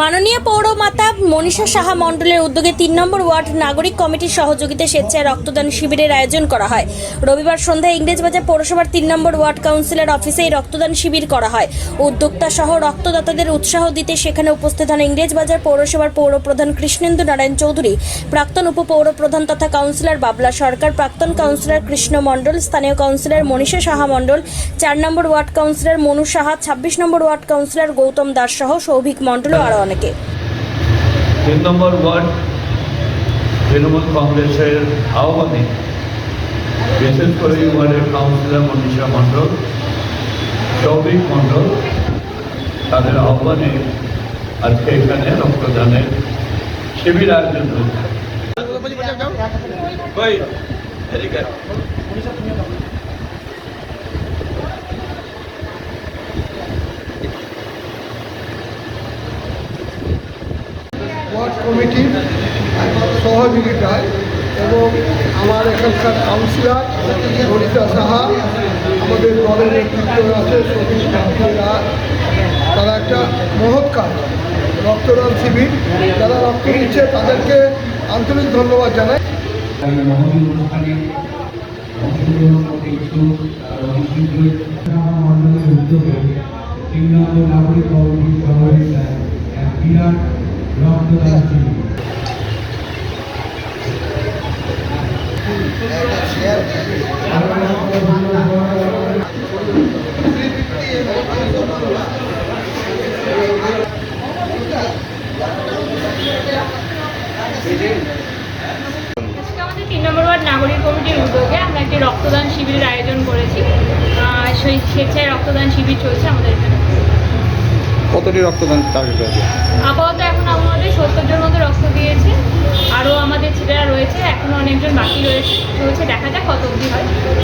মাননীয় পৌরমাতা মনীষা সাহা মণ্ডলের উদ্যোগে তিন নম্বর ওয়ার্ড নাগরিক কমিটির সহযোগিতায় স্বেচ্ছায় রক্তদান শিবিরের আয়োজন করা হয়। রবিবার সন্ধ্যায় ইংরেজবাজার পৌরসভার তিন নম্বর ওয়ার্ড কাউন্সিলর অফিসে এই রক্তদান শিবির করা হয়। উদ্যোক্তা সহ রক্তদাতাদের উৎসাহ দিতে সেখানে উপস্থিত হন ইংরেজবাজার পৌরসভার পৌরপ্রধান কৃষ্ণেন্দু নারায়ণ চৌধুরী, প্রাক্তন উপপৌরপ্রধান তথা কাউন্সিলর বাবলা সরকার, প্রাক্তন কাউন্সিলর কৃষ্ণ মণ্ডল, স্থানীয় কাউন্সিলর মনীষা সাহা মণ্ডল, চার নম্বর ওয়ার্ড কাউন্সিলর মনু সাহা, ছাব্বিশ নম্বর ওয়ার্ড কাউন্সিলর গৌতম দাস সহ সৌভিক মণ্ডল আরও অনেকে। তিন নম্বর ওয়ার্ড তৃণমূল কংগ্রেসের আহ্বানে বিশেষ করে ওয়ার্ডের কাউন্সিলর মনীষা মণ্ডল সৌভিক মণ্ডল তাদের আহ্বানে আজকে এখানে রক্তদানের শিবির আয়োজন হয়েছে। কমিটির সহযোগিতায় এবং আমার এখানকার কাউন্সিলর ললিতা সাহা, আমাদের দলের নেতৃত্ব আছে সতীশ কান্তিরা তারা একটা মহৎ কাজ, রক্তদান শিবির। যারা রক্ত দিচ্ছে তাদেরকে আন্তরিক ধন্যবাদ জানাই। নাগরিক বিরাট রক্তদান শিবির আমাদের তিন নম্বর ওয়ার্ড নাগরিক কমিটির উদ্যোগে আমরা একটি রক্তদান শিবিরের আয়োজন করেছি। সেই স্বেচ্ছায় রক্তদান শিবির চলছে আমাদের এখানে। কতটি রক্তদান টার্গেট আছে? আপাতত সত্তর জন মতো রক্ত দিয়েছে। আরও আমাদের ছেলেরা রয়েছে, এখনও অনেকজন বাকি রয়েছে। চলছে, দেখা যাক কত অবধি হয়।